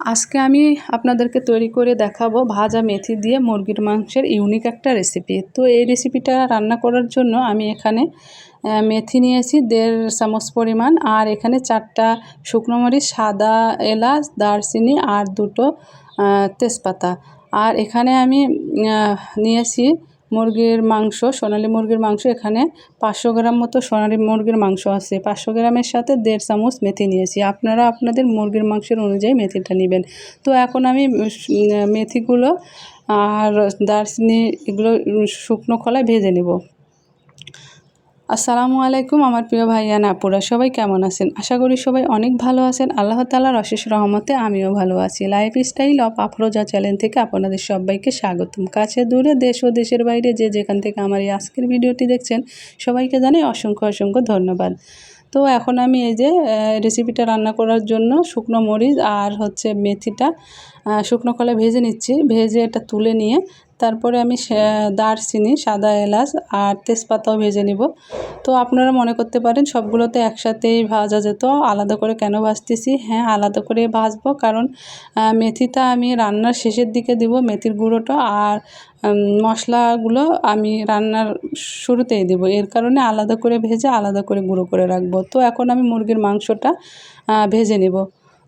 আজকে আমি আপনাদেরকে তৈরি করে দেখাবো ভাজা মেথি দিয়ে মুরগির মাংসের ইউনিক একটা রেসিপি তো এই রেসিপিটা রান্না করার জন্য আমি এখানে মেথি নিয়েছি দেড় চামচ পরিমাণ আর এখানে চারটা শুকনো মরিচ, সাদা এলাচ, দারচিনি আর দুটো তেজপাতা। আর এখানে আমি নিয়েছি মুরগির মাংস, সোনালি মুরগির মাংস, এখানে পাঁচশো গ্রাম মতো সোনালি মুরগির মাংস আছে। পাঁচশো গ্রামের সাথে দেড় চামচ মেথি নিয়েছি। আপনারা আপনাদের মুরগির মাংসের অনুযায়ী মেথিটা নেবেন। তো এখন আমি মেথিগুলো আর দারচিনি, এগুলো শুকনো খোলায় ভেজে নেব। আসসালামু আলাইকুম আমার প্রিয় ভাইয়া নাপুরা সবাই কেমন আছেন? আশা করি সবাই অনেক ভালো আছেন। আল্লাহ তালার অশেষ রহমতে আমিও ভালো আছি। Lifestyle of Afroza channel থেকে আপনাদের সবাইকে স্বাগতম। কাছে দূরে দেশ ও দেশের বাইরে যে যেখান থেকে আমার এই আজকের ভিডিওটি দেখছেন, সবাইকে জানাই অসংখ্য অসংখ্য ধন্যবাদ। তো এখন আমি এই যে রেসিপিটা রান্না করার জন্য শুকনো মরিচ আর হচ্ছে মেথিটা শুকনো কলা ভেজে নিচ্ছি। ভেজে এটা তুলে নিয়ে তারপরে আমি দারচিনি, সাদা এলাচ আর তেজপাতাও ভেজে নিব। তো আপনারা মনে করতে পারেন সবগুলোতে একসাথেই ভাজা যেত। আলাদা করে কেন ভাজতেছি? হ্যাঁ আলাদা করে ভাজবো কারণ মেথিটা আমি রান্নার শেষের দিকে দিব, মেথির গুঁড়োটা আর মশলাগুলো আমি রান্নার শুরুতেই দেবো। এর কারণে আলাদা করে ভেজে আলাদা করে গুঁড়ো করে রাখব। তো এখন আমি মুরগির মাংসটা ভেজে নেব।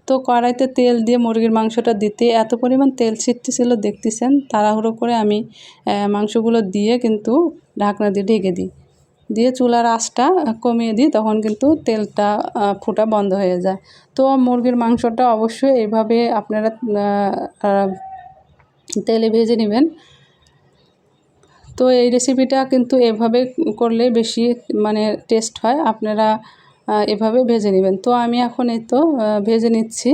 তো কড়াইতে তেল দিয়ে মুরগির মাংসটা দিতে এত পরিমাণ তেল ছিটতেছিল দেখতেছেন, তাড়াহুড়ো করে আমি মাংসগুলো দিয়ে কিন্তু ঢাকনা দিয়ে ঢেকে দিই। দিয়ে চুলার আঁচটা কমিয়ে দিই, তখন কিন্তু তেলটা ফুটা বন্ধ হয়ে যায়। তো মুরগির মাংসটা অবশ্যই এইভাবে আপনারা তেলে ভেজে নেবেন। তো এই রেসিপিটা কিন্তু এভাবে করলে বেশি মানে টেস্ট হয়। আপনারা এভাবে ভেজে নেবেন। তো আমি এখন এই তো ভেজে নিচ্ছি।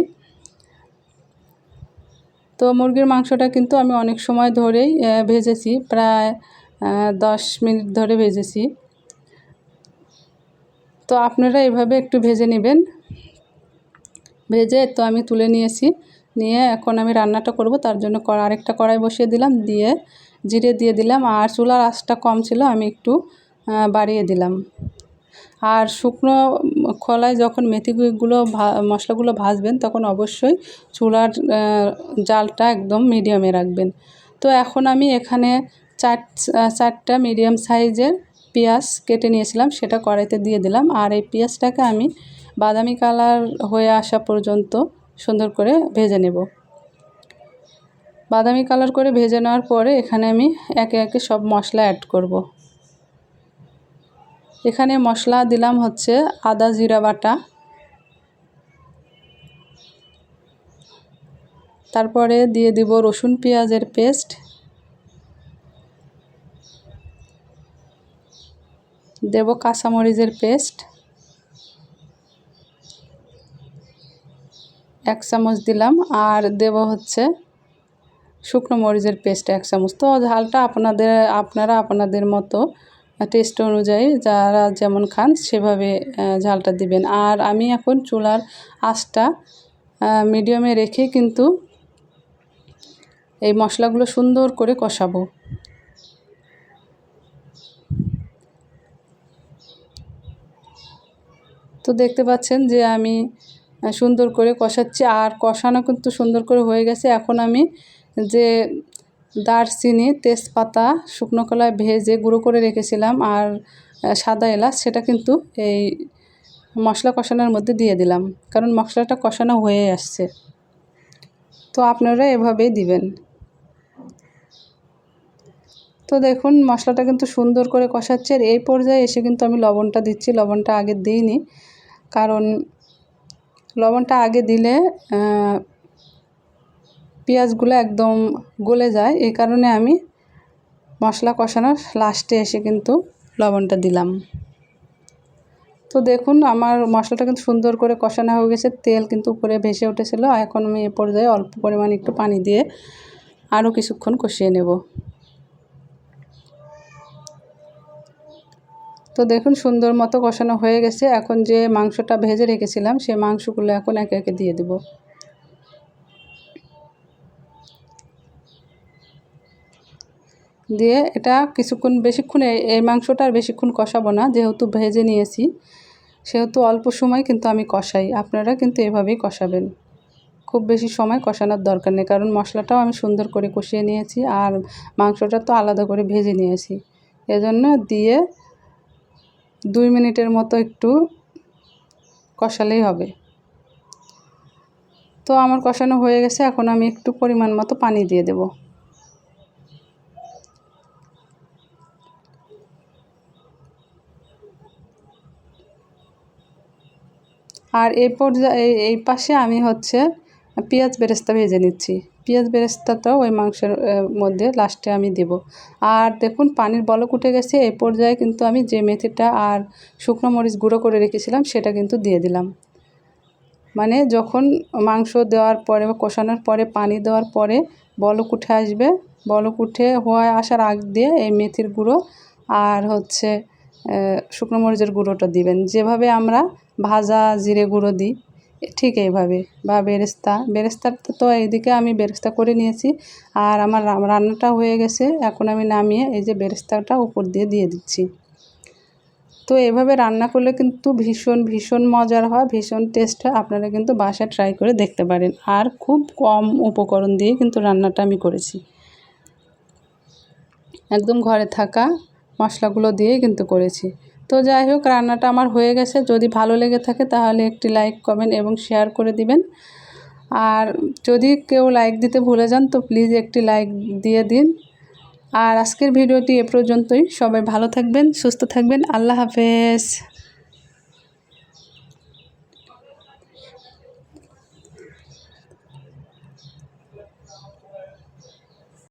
তো মুরগির মাংসটা কিন্তু আমি অনেক সময় ধরেই ভেজেছি, প্রায় দশ মিনিট ধরে ভেজেছি। তো আপনারা এভাবে একটু ভেজে নেবেন। ভেজে তো আমি তুলে নিয়েছি। নিয়ে এখন আমি রান্নাটা করব। তার জন্য আরেকটা কড়াই বসিয়ে দিলাম। দিয়ে জিরে দিয়ে দিলাম। আর চুলার আঁচটা কম ছিল, আমি একটু বাড়িয়ে দিলাম। আর শুকনো খোলায় যখন মেথিগুলো মশলাগুলো ভাজবেন, তখন অবশ্যই চুলার জালটা একদম মিডিয়ামে রাখবেন। তো এখন আমি এখানে চার চারটা মিডিয়াম সাইজের পেঁয়াজ কেটে নিয়েছিলাম, সেটা কড়াইতে দিয়ে দিলাম। আর এই পেঁয়াজটাকে আমি বাদামি কালার হয়ে আসা পর্যন্ত সুন্দর করে ভেজে নেব। বাদামি কালার করে ভেজে নেওয়ার পরে এখানে আমি একে একে সব মশলা অ্যাড করব। এখানে মশলা দিলাম হচ্ছে আদা জিরা বাটা। তারপরে দিয়ে দিব রসুন পেঁয়াজের পেস্ট। দেব কাঁচামরিচের পেস্ট। এক চামচ দিলাম আর দেব হচ্ছে শুকনো মরিচের পেস্ট এক চামচ। তো ঝালটা আপনাদের, আপনারা আপনাদের মতো টেস্ট অনুযায়ী যারা যেমন খান সেভাবে ঝালটা দিবেন। আর আমি এখন চুলার আঁচটা মিডিয়ামে রেখে কিন্তু এই মশলাগুলো সুন্দর করে কষাবো। তো দেখতে পাচ্ছেন যে আমি সুন্দর করে কষাচ্ছি। আর কষানো কিন্তু সুন্দর করে হয়ে গেছে। এখন আমি যে দারচিনি, তেজপাতা, শুকনো কলায় ভেজে গুঁড়ো করে রেখেছিলাম আর সাদা এলাচ, সেটা কিন্তু এই মশলা কষানোর মধ্যে দিয়ে দিলাম। কারণ মশলাটা কষানো হয়ে আসছে। তো আপনারা এভাবেই দিবেন। তো দেখুন, মশলাটা কিন্তু সুন্দর করে কষাচ্ছে আর এই পর্যায়ে এসে কিন্তু আমি লবণটা দিচ্ছি। লবণটা আগে দিইনি। কারণ লবণটা আগে দিলে পেঁয়াজগুলো একদম গলে যায়। এই কারণে আমি মশলা কষানোর লাস্টে এসে কিন্তু লবণটা দিলাম। তো দেখুন, আমার মশলাটা কিন্তু সুন্দর করে কষানো হয়ে গেছে। তেল কিন্তু উপরে ভেসে উঠেছিল। এখন আমি এ পর্যায়ে অল্প পরিমাণ একটু পানি দিয়ে আরও কিছুক্ষণ কষিয়ে নেব। তো দেখুন, সুন্দর মতো কষানো হয়ে গেছে। এখন যে মাংসটা ভেজে রেখেছিলাম সেই মাংসগুলো এখন একে একে দিয়ে দেব। দিয়ে এটা কিছুক্ষণ বেশিক্ষণ এই মাংসটা আর বেশিক্ষণ কষাবো না, যেহেতু ভেজে নিয়েছি। সেহেতু অল্প সময় কিন্তু আমি কষাই, আপনারা কিন্তু এভাবেই কষাবেন। খুব বেশি সময় কষানোর দরকার নেই, কারণ মশলাটাও আমি সুন্দর করে কষিয়ে নিয়েছি আর মাংসটা তো আলাদা করে ভেজে নিয়েছি। এজন্য দিয়ে দুই মিনিটের মতো একটু কষালেই হবে। তো আমার কষানো হয়ে গেছে, এখন আমি একটু পরিমাণ মতো পানি দিয়ে দেব। আর এই পর্যায়ে এই পাশে আমি হচ্ছে পেঁয়াজ বেরেস্তা ভেজে নিচ্ছি। পেঁয়াজ বেরেস্তাটাও ওই মাংসের মধ্যে লাস্টে আমি দেব। আর দেখুন পানির বলক উঠে গেছে এই পর্যায়ে কিন্তু আমি যে মেথিটা আর শুকনো মরিচ গুঁড়ো করে রেখেছিলাম, সেটা কিন্তু দিয়ে দিলাম। মানে যখন মাংস দেওয়ার পরে বা কষানোর পরে, পানি দেওয়ার পরে বলক উঠে আসবে, বলক উঠে হওয়া, আসার আগ দিয়ে এই মেথির গুঁড়ো আর হচ্ছে শুকনো মরিচের গুঁড়োটা দিবেন। যেভাবে আমরা ভাজা জিরে গুঁড়ো দিই। ঠিক এইভাবে। বা বেরেস্তা। বেরেস্তাটা তো এইদিকে আমি বেরেস্তা করে নিয়েছি। আর আমার রান্নাটা হয়ে গেছে। এখন আমি নামিয়ে এই যে বেরেস্তাটা উপর দিয়ে দিয়ে দিচ্ছি। তো এভাবে রান্না করলে কিন্তু ভীষণ ভীষণ মজার হয়। ভীষণ টেস্ট হয়। আপনারা কিন্তু বাসায় ট্রাই করে দেখতে পারেন। আর খুব কম উপকরণ দিয়ে কিন্তু রান্নাটা আমি করেছি। একদম ঘরে থাকা মশলাগুলো দিয়েই কিন্তু করেছি। তো যাই হোক, রান্নাটা আমার হয়ে গেছে। যদি ভালো লেগে থাকে তাহলে একটি লাইক, কমেন্ট এবং শেয়ার করে দিবেন। আর যদি কেউ লাইক দিতে ভুলে যান তো প্লিজ একটি লাইক দিয়ে দিন। আর আজকের ভিডিওটি এ পর্যন্তই। সবাই ভালো থাকবেন, সুস্থ থাকবেন। আল্লাহ হাফেজ।